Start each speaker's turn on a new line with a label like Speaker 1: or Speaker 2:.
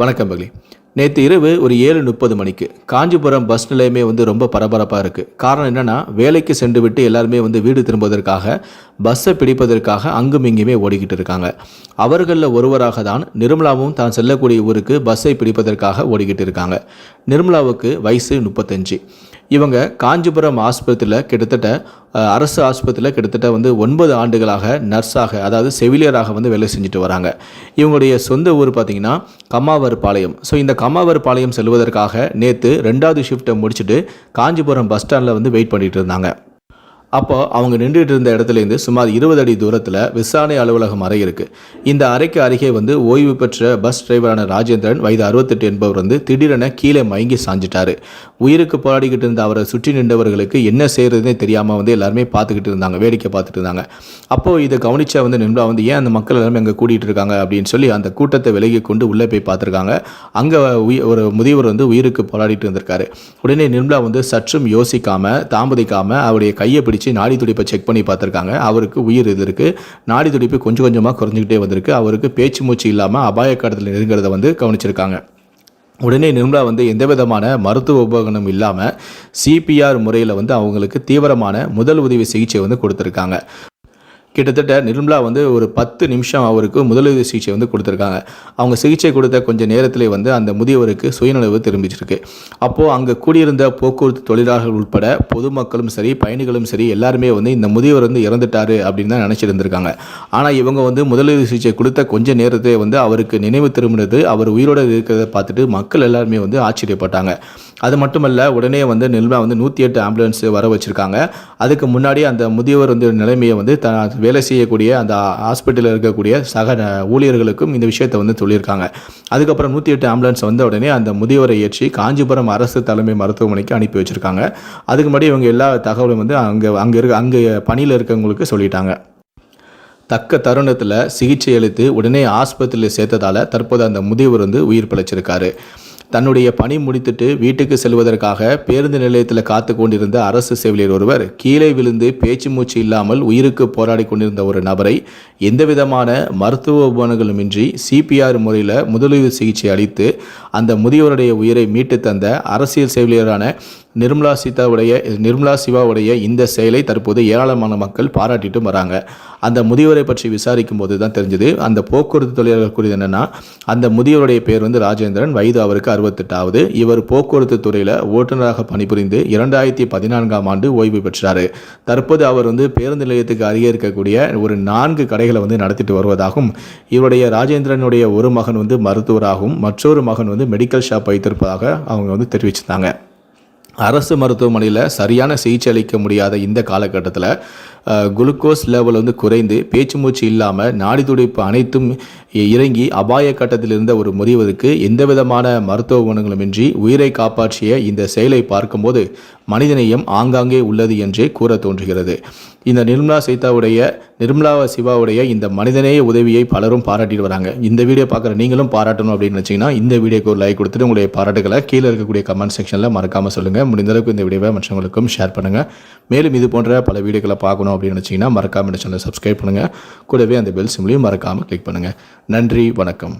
Speaker 1: வணக்கம் பகலி. நேற்று இரவு ஒரு ஏழு முப்பது மணிக்கு காஞ்சிபுரம் பஸ் நிலையமே வந்து ரொம்ப பரபரப்பாக இருக்குது காரணம் என்னென்னா வேலைக்கு சென்று விட்டு எல்லாருமே வந்து வீடு திரும்புவதற்காக பஸ்ஸை பிடிப்பதற்காக அங்கும் இங்குமே ஓடிக்கிட்டு இருக்காங்க. அவர்களில் ஒருவராக தான் நிர்மலாவும் தான் செல்லக்கூடிய ஊருக்கு பஸ்ஸை பிடிப்பதற்காக ஓடிக்கிட்டு இருக்காங்க. நிர்மலாவுக்கு வயசு முப்பத்தஞ்சு. இவங்க காஞ்சிபுரம் ஆஸ்பத்திரியில் கிட்டத்தட்ட அரசு ஆஸ்பத்திரியில் கிட்டத்தட்ட வந்து ஒன்பது ஆண்டுகளாக நர்ஸாக அதாவது செவிலியராக வந்து வேலை செஞ்சுட்டு வராங்க. இவங்களுடைய சொந்த ஊர் பார்த்தீங்கன்னா கம்மாவர் பாளையம் ஸோ இந்த கம்மாவர் பாளையம் செல்வதற்காக நேற்று ரெண்டாவது ஷிஃப்ட்டை முடிச்சுட்டு காஞ்சிபுரம் பஸ் ஸ்டாண்டில் வந்து வெயிட் பண்ணிகிட்டு இருந்தாங்க. அப்போ அவங்க நின்றுட்டு இருந்த இடத்துலேருந்து சுமார் இருபது அடி தூரத்தில் விசாரணை அலுவலகம் அறை இருக்குது இந்த அறைக்கு அருகே வந்து ஓய்வு பெற்ற பஸ் டிரைவரான ராஜேந்திரன் வயது அறுபத்தெட்டு என்பவர் வந்து திடீரென கீழே மயங்கி சாஞ்சிட்டாரு. உயிருக்கு போராடிக்கிட்டு இருந்த அவரை சுற்றி நின்றவர்களுக்கு என்ன செய்கிறதுனே தெரியாமல் வந்து எல்லாருமே பார்த்துக்கிட்டு இருந்தாங்க வேடிக்கை பார்த்துட்டு இருந்தாங்க. அப்போது இதை கவனிச்சா வந்து நின்றா வந்து ஏன் அந்த மக்கள் எல்லாருமே அங்கே கூட்டிகிட்டு இருக்காங்க? அப்படின்னு சொல்லி அந்த கூட்டத்தை விலகி கொண்டு உள்ளே போய் பார்த்துருக்காங்க. அங்கே ஒரு முதியவர் வந்து உயிருக்கு போராடிட்டு இருந்திருக்காரு. உடனே நிர்மலா வந்து சற்றும் யோசிக்காம தாமதிக்காம அவருடைய கையை பிடிச்சு நாடி துடிப்பை செக் பண்ணி பார்த்துருக்காங்க. அவருக்கு உயிர் இது இருக்குது நாடி துடிப்பு கொஞ்சம் கொஞ்சமாக குறைஞ்சிக்கிட்டே வந்திருக்கு. அவருக்கு பேச்சு மூச்சு இல்லாமல் அபாய கடத்தில் நெருங்கிறத வந்து கவனிச்சிருக்காங்க. உடனே நிர்மலா வந்து எந்த விதமான மருத்துவ உபகரணம் இல்லாமல் சிபிஆர் முறையில் வந்து அவங்களுக்கு தீவிரமான முதல் உதவி சிகிச்சை வந்து கொடுத்துருக்காங்க. கிட்டத்தட்ட நிர்மலா வந்து ஒரு பத்து நிமிஷம் அவருக்கு முதலுதவி சிகிச்சை வந்து கொடுத்துருக்காங்க. அவங்க சிகிச்சை கொடுத்த கொஞ்சம் நேரத்திலே வந்து அந்த முதியவருக்கு சுயநலவு திரும்பிச்சிருக்கு. அப்போது அங்கே கூடியிருந்த போக்குவரத்து தொழிலாளர்கள் உட்பட பொதுமக்களும் சரி பயணிகளும் சரி எல்லாருமே வந்து இந்த முதியவர் வந்து இறந்துட்டாரு அப்படின்னு தான் நினச்சிருந்துருக்காங்க. ஆனால் இவங்க வந்து முதலுதவி சிகிச்சை கொடுத்த கொஞ்ச நேரத்தை வந்து அவருக்கு நினைவு திரும்பினது அவர் உயிரோடு இருக்கிறத பார்த்துட்டு மக்கள் எல்லாருமே வந்து ஆச்சரியப்பட்டாங்க. அது மட்டுமல்ல உடனே வந்து நிர்மலா வந்து நூற்றி எட்டு ஆம்புலன்ஸ் வர வச்சுருக்காங்க. அதுக்கு முன்னாடி அந்த முதியவர் வந்து நிலைமையை வந்து த வேலை செய்யக்கூடிய அந்த ஹாஸ்பிட்டலில் இருக்கக்கூடிய சக ஊழியர்களுக்கும் இந்த விஷயத்தை வந்து சொல்லியிருக்காங்க. அதுக்கப்புறம் நூற்றி எட்டு ஆம்புலன்ஸ் வந்த உடனே அந்த முதியவரை ஏற்றி காஞ்சிபுரம் அரசு தலைமை மருத்துவமனைக்கு அனுப்பி வச்சுருக்காங்க. அதுக்கு முன்னாடி இவங்க எல்லா தகவலும் வந்து அங்கே அங்கே இருக்க அங்கே பணியில் இருக்கவங்களுக்கு சொல்லிட்டாங்க. தக்க தருணத்தில் சிகிச்சை அளித்து உடனே ஆஸ்பத்திரியில் சேர்த்ததால் தற்போது அந்த முதியவர் வந்து உயிர் பிழைச்சிருக்காரு. தன்னுடைய பணி முடித்துட்டு வீட்டுக்கு செல்வதற்காக பேருந்து நிலையத்தில் காத்து கொண்டிருந்த அரசு செவிலியர் ஒருவர் கீழே விழுந்து பேச்சு மூச்சு இல்லாமல் உயிருக்கு போராடி கொண்டிருந்த ஒரு நபரை எந்தவிதமான மருத்துவ உபகரணங்களுமின்றி சிபிஆர் முறையில் முதலுதவி சிகிச்சை அளித்து அந்த முதியவருடைய உயிரை மீட்டு தந்த அரசியல் செவிலியரான நிர்மலா சீதாவுடைய நிர்மலா சிவாவுடைய இந்த செயலை தற்போது ஏராளமான மக்கள் பாராட்டிட்டும் வராங்க. அந்த முதியவரை பற்றி விசாரிக்கும் போது தான் தெரிஞ்சது. அந்த போக்குவரத்து தொழிலாளர் கூறியது என்னென்னா அந்த முதியவருடைய பேர் வந்து ராஜேந்திரன் வயது அவருக்கு அறுபத்தெட்டாவது. இவர் போக்குவரத்து துறையில் ஓட்டுநராக பணிபுரிந்து இரண்டாயிரத்தி பதினான்காம் ஆண்டு ஓய்வு பெற்றார். தற்போது அவர் வந்து பேருந்து நிலையத்துக்கு அருகே இருக்கக்கூடிய ஒரு நான்கு கடைகளை வந்து நடத்திட்டு வருவதாகவும் இவருடைய ராஜேந்திரனுடைய ஒரு மகன் வந்து மருத்துவராகவும் மற்றொரு மகன் வந்து மெடிக்கல் ஷாப் வைத்திருப்பதாக அவங்க வந்து தெரிவிச்சிருந்தாங்க. அரசு மருத்துவமனையில் சரியான சிகிச்சை அளிக்க முடியாத இந்த காலகட்டத்தில் குளுக்கோஸ் லெவல் வந்து குறைந்து பேச்சு மூச்சு இல்லாமல் நாடி துடிப்பு அனைத்தும் இ- இறங்கி அபாய கட்டத்தில் இருந்த ஒரு முறிவதற்கு எந்த விதமான மருத்துவ குணங்களுமின்றி உயிரை காப்பாற்றிய இந்த செயலை பார்க்கும்போது மனிதநேயம் ஆங்காங்கே உள்ளது என்றே கூற தோன்றுகிறது. இந்த நிர்மலா சீதாவுடைய நிர்மலா சிவாவுடைய இந்த மனிதநேய உதவியை பலரும் பாராட்டிட்டு வராங்க. இந்த வீடியோ பார்க்குற நீங்களும் பாராட்டணும் அப்படின்னு நினச்சிங்கன்னா இந்த வீடியோக்கு ஒரு லைக் கொடுத்துட்டு உங்களுடைய பாராட்டுகளை கீழே இருக்கக்கூடிய கமெண்ட் செக்ஷனில் மறக்காமல் சொல்லுங்கள் முடிந்த அளவுக்கு இந்த வீடியோவை மற்றவங்களுக்கும் ஷேர் பண்ணுங்கள் மேலும் இது போன்ற பல வீடியோக்களை பார்க்கணும் அப்படின்னு நினச்சிங்கன்னா மறக்காமல் இந்த சேனலை சப்ஸ்கிரைப் பண்ணுங்கள் கூடவே அந்த பெல் சிம்லையும் மறக்காமல் கிளிக் பண்ணுங்கள் நன்றி வணக்கம்.